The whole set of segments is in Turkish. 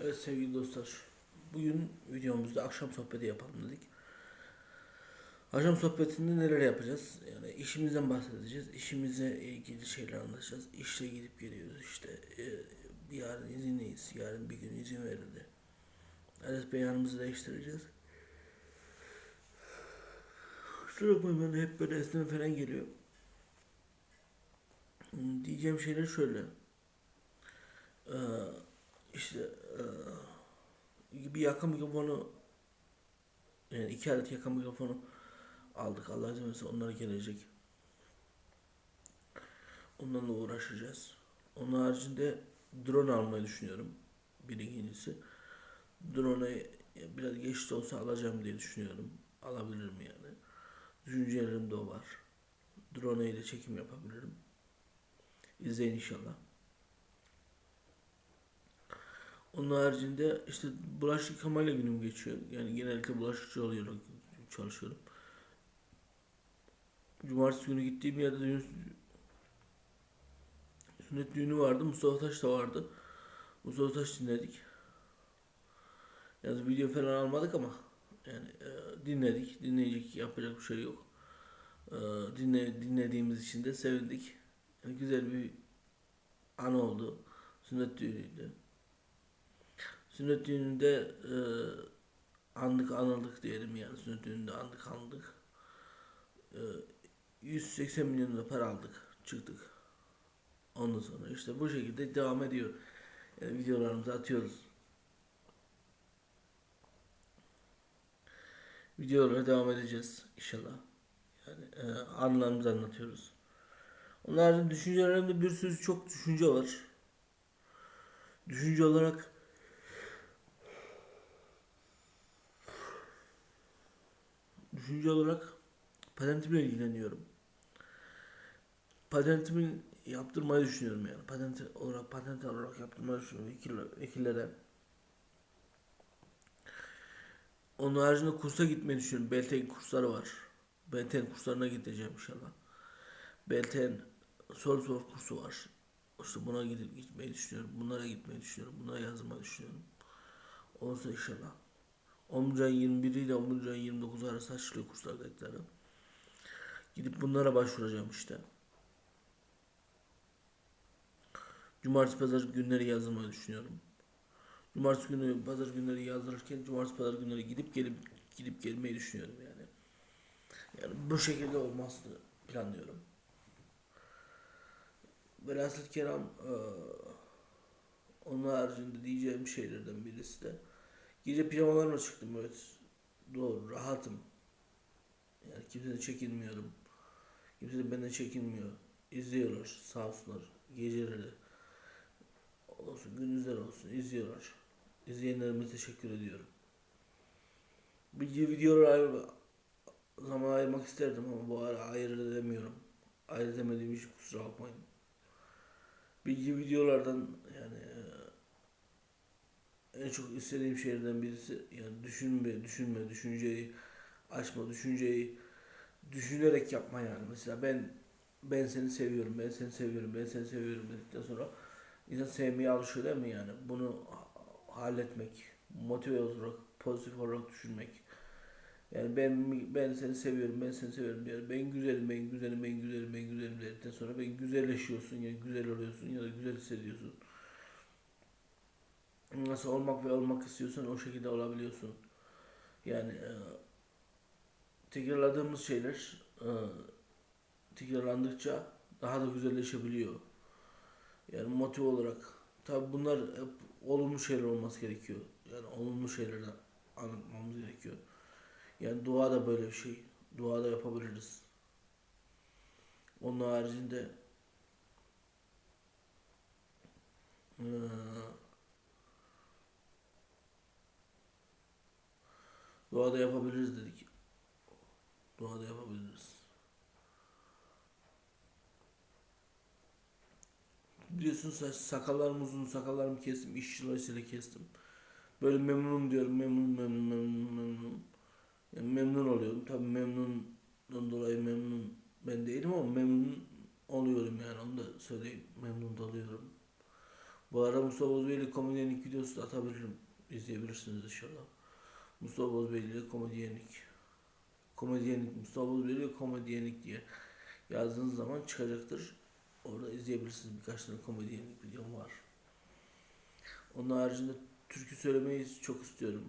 Evet sevgili dostlar. Bugün videomuzda akşam sohbeti yapalım dedik. Akşam sohbetinde neler yapacağız? Yani işimizden bahsedeceğiz. İşimize ilgili şeyler anlatacağız. İşte gidip geliyoruz işte. E, yarın izinliyiz. Yarın bir gün izin verildi. Adres beyanımızı değiştireceğiz. Kusura bakmayın hep böyle esneme falan geliyor. Diyeceğim şeyler şöyle. Ee, işte bir yaka mikrofonu yani iki adet yaka mikrofonu aldık. Allah izin verirse onlar gelecek. Onlarla uğraşacağız. Onun haricinde drone almayı düşünüyorum. Bir ikincisi. Drone'u biraz geç de olsa alacağım diye düşünüyorum. Alabilirim yani. Düşüncelerim de o var. Drone ile çekim yapabilirim. İzleyin inşallah. Onun haricinde işte bulaşık yıkamayla günüm geçiyor. Yani genellikle bulaşıkçı oluyorum, çalışıyorum. Cumartesi günü gittiğim yerde düğün, sünnet düğünü vardı. Mustafa Taş da vardı. Mustafa Taş dinledik. Yani video falan almadık ama yani e, dinledik. Dinleyecek yapacak bir şey yok. E, dinle, dinlediğimiz için de sevindik. Yani güzel bir an oldu. Sünnet düğünüydü. Sünnet düğününde e, andık anıldık diyelim yani sünnet düğününde andık anıldık. E, 180 milyon da para aldık çıktık. Ondan sonra işte bu şekilde devam ediyor. Yani videolarımızı atıyoruz. Videolara devam edeceğiz inşallah. Yani e, anılarımızı anlatıyoruz. Onların düşüncelerimde bir sürü çok düşünce var. Düşünce olarak düşünce olarak patentimle ilgileniyorum. Patentimin yaptırmayı düşünüyorum yani. Patent olarak patent olarak yaptırmayı düşünüyorum vekil, vekillere. Onun haricinde kursa gitmeyi düşünüyorum. Belten kursları var. Belten kurslarına gideceğim inşallah. Belten soru sor kursu var. İşte buna gidip gitmeyi düşünüyorum. Bunlara gitmeyi düşünüyorum. Bunlara yazmayı düşünüyorum. Olursa inşallah. 10. ayın 21 ile 11. ayın 29 arası açılıyor kurslar kayıtları. Gidip bunlara başvuracağım işte. Cumartesi pazar günleri yazılmayı düşünüyorum. Cumartesi günü pazar günleri yazdırırken cumartesi pazar günleri gidip gelip gidip gelmeyi düşünüyorum yani. Yani bu şekilde olmasını planlıyorum. Velhasıl kelam eee onun haricinde diyeceğim şeylerden birisi de Gece pijamalarımla çıktım evet. Doğru rahatım. Yani kimseden çekinmiyorum. Kimse de benden çekinmiyor. İzliyorlar sağ olsunlar. Geceleri olsun gündüzler olsun izliyorlar. İzleyenlerime teşekkür ediyorum. Bir videolar ayır, zaman ayırmak isterdim ama bu ara ayırt edemiyorum. Ayırt edemediğim için kusura bakmayın. Bilgi videolardan en çok istediğim şeylerden birisi yani düşünme, düşünme, düşünceyi açma, düşünceyi düşünerek yapma yani. Mesela ben ben seni seviyorum, ben seni seviyorum, ben seni seviyorum dedikten sonra insan sevmeye alışıyor değil mi yani? Bunu halletmek, motive olarak, pozitif olarak düşünmek. Yani ben ben seni seviyorum, ben seni seviyorum diyor. Ben güzelim, ben güzelim, ben güzelim, ben güzelim dedikten sonra ben güzelleşiyorsun ya güzel oluyorsun ya da güzel hissediyorsun nasıl olmak ve olmak istiyorsan o şekilde olabiliyorsun. Yani e, tekrarladığımız şeyler e, tekrarlandıkça daha da güzelleşebiliyor. Yani motive olarak. Tabi bunlar hep olumlu şeyler olması gerekiyor. Yani olumlu şeylerden anlatmamız gerekiyor. Yani dua da böyle bir şey. Dua da yapabiliriz. Onun haricinde ee, Doğada yapabiliriz dedik. Doğada yapabiliriz. Biliyorsun saç, sakallarım uzun, sakallarımı kestim, iş çırasıyla kestim. Böyle memnunum diyorum, memnun, memnun, memnun, memnun. Yani memnun oluyorum. Tabii memnundan dolayı memnun ben değilim ama memnun oluyorum yani onu da söyleyeyim. Memnun oluyorum. Bu ara Mustafa Bozbeyli komedyenlik videosu da atabilirim. İzleyebilirsiniz inşallah. Mustafa Bozbeyli ile komedyenlik. Komedyenlik, Mustafa Bozbeyli komedyenlik diye yazdığınız zaman çıkacaktır. Orada izleyebilirsiniz. Birkaç tane komedyenlik videom var. Onun haricinde türkü söylemeyi çok istiyorum.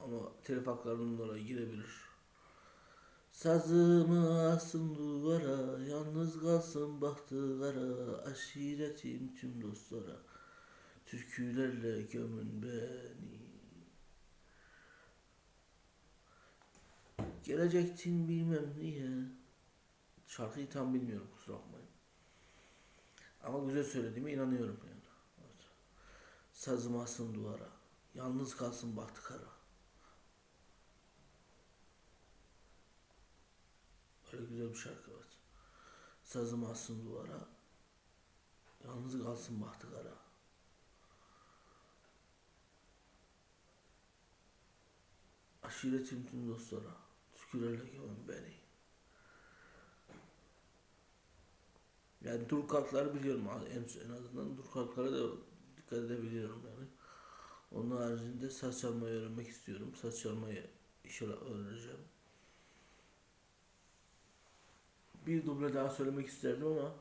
Ama telif haklarının dolayı girebilir. Sazımı asın duvara, yalnız kalsın bahtı kara, aşiretim tüm dostlara, türkülerle gömün beni. Gelecektin bilmem niye. Şarkıyı tam bilmiyorum kusura bakmayın. Ama güzel söylediğime inanıyorum yani. Evet. Sazımı asın duvara, yalnız kalsın bahtı kara. Böyle güzel bir şarkı var. Sazım assın duvara. Yalnız kalsın bahtı kara. Aşiretim tüm dostlara. Tükürerle gömün beni. Yani dur kalkları biliyorum en, en azından dur kalklara da dikkat edebiliyorum yani. Onun haricinde saz çalmayı öğrenmek istiyorum. Saz çalmayı inşallah öğreneceğim. bir duble daha söylemek isterdim ama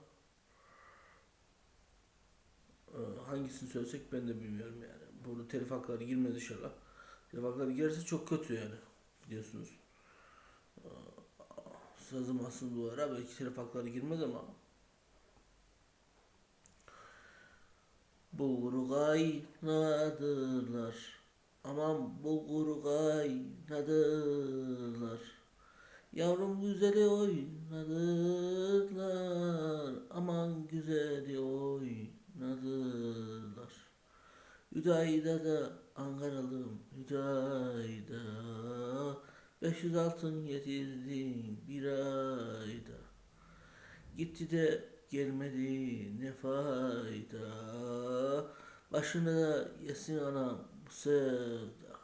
e, hangisini söylesek ben de bilmiyorum yani. Burada telif hakları girmez inşallah. Telif hakları girerse çok kötü yani biliyorsunuz. Sazım asıl duvara belki telif hakları girmez ama. Bulgur kaynadılar Aman bulgur kaynadılar Yavrum güzeli oynadılar, aman güzeli oynadılar. Hüdayda da Ankaralım, Hüdayda, 500 altın getirdin bir ayda. Gitti de gelmedi ne fayda, başını yesin anam bu sevda.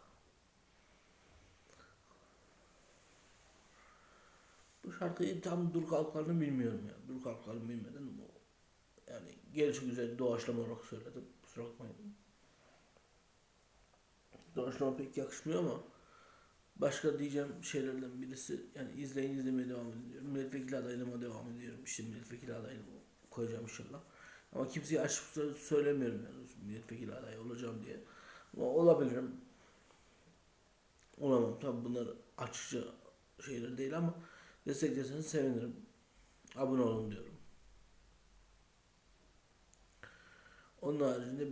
Bu şarkıyı tam dur kalklarını bilmiyorum ya. Dur kalklarını bilmeden bu. Yani gelişi güzel doğaçlama olarak söyledim. Kusura bakmayın. Doğaçlama pek yakışmıyor ama başka diyeceğim şeylerden birisi yani izleyin izlemeye devam edin diyorum. Milletvekili adaylığıma devam ediyorum. İşte milletvekili adaylığımı koyacağım inşallah. Ama kimseye açık söylemiyorum yani milletvekili adayı olacağım diye. Ama olabilirim. Olamam. Tabi bunlar açıkça şeyler değil ama Desteklerseniz sevinirim. Abone olun diyorum. Onun haricinde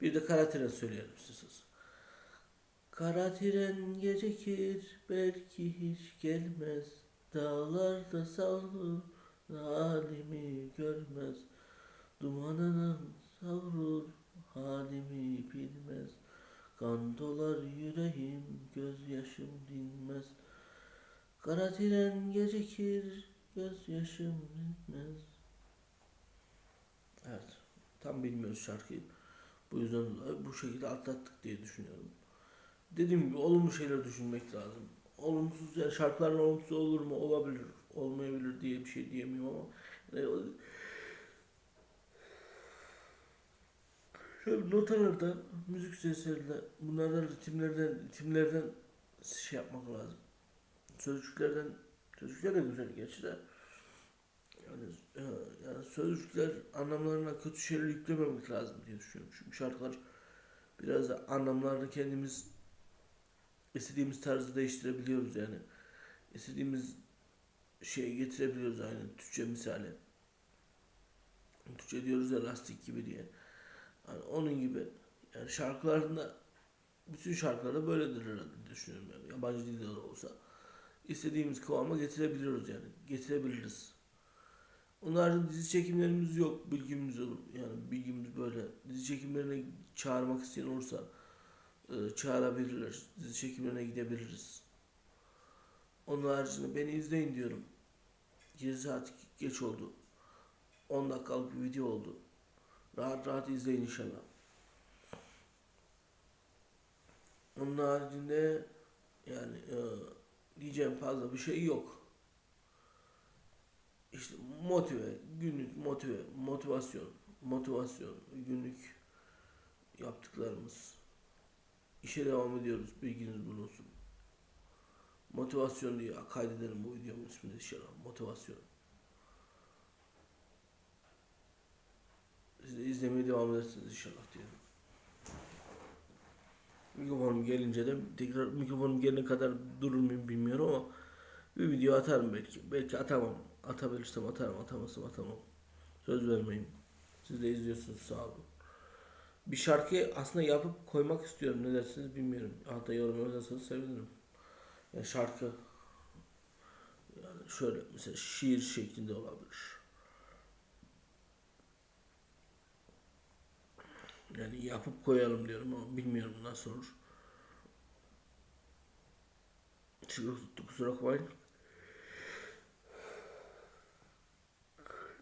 bir de kara tren söyleyelim istiyorsanız. Kara tren gecikir belki hiç gelmez. Dağlarda savrulur halimi görmez. Dumanının savrur halimi bilmez. Kan dolar yüreğim, gözyaşım dinmez. Kara tren gecikir, gözyaşım dinmez. Evet, tam bilmiyoruz şarkıyı. Bu yüzden bu şekilde atlattık diye düşünüyorum. Dediğim gibi olumlu şeyler düşünmek lazım. Olumsuz yani şarkıların olumsuz olur mu? Olabilir, olmayabilir diye bir şey diyemiyorum ama yani Şöyle notalarda, müzik seslerinde bunlardan ritimlerden, ritimlerden şey yapmak lazım. Sözcüklerden, sözcükler de güzel gerçi de. Yani, e, yani sözcükler anlamlarına kötü şeyler yüklememek lazım diye düşünüyorum. Çünkü şarkılar biraz da anlamlarını kendimiz istediğimiz tarzda değiştirebiliyoruz yani. İstediğimiz şeye getirebiliyoruz aynı Türkçe misali. Türkçe diyoruz ya lastik gibi diye. Yani onun gibi yani şarkılarında bütün şarkılarda böyledir herhalde düşünüyorum yani. Yabancı dilde de olsa. istediğimiz kıvama getirebiliyoruz yani. Getirebiliriz. Onların dizi çekimlerimiz yok. Bilgimiz olur. Yani bilgimiz böyle. Dizi çekimlerine çağırmak isteyen olursa çağırabilirler. Dizi çekimlerine gidebiliriz. Onun haricinde beni izleyin diyorum. 7 saat geç oldu. 10 dakikalık bir video oldu. Rahat rahat izleyin inşallah. Onun haricinde yani e, diyeceğim fazla bir şey yok. İşte motive, günlük motive, motivasyon. motivasyon, günlük yaptıklarımız. İşe devam ediyoruz. Bilginiz bulunsun. Motivasyon diye kaydedelim bu videomun ismini inşallah. Motivasyon. Siz de izlemeye devam edersiniz inşallah diyorum. Mikrofonum gelince de tekrar mikrofonum gelene kadar durur muyum bilmiyorum ama bir video atarım belki. Belki atamam. Atabilirsem atarım, atamazsam atamam. Söz vermeyeyim. Siz de izliyorsunuz sağ olun. Bir şarkı aslında yapıp koymak istiyorum. Ne dersiniz bilmiyorum. Hatta yorum yazarsanız sevinirim. Yani şarkı yani şöyle mesela şiir şeklinde olabilir. Yani yapıp koyalım diyorum ama bilmiyorum nasıl olur. Kusura bakmayın.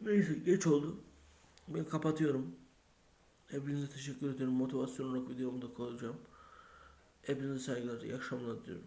Neyse geç oldu. Ben kapatıyorum. Hepinize teşekkür ediyorum. Motivasyon olarak videomu da koyacağım. Hepinize saygılar, iyi akşamlar diliyorum.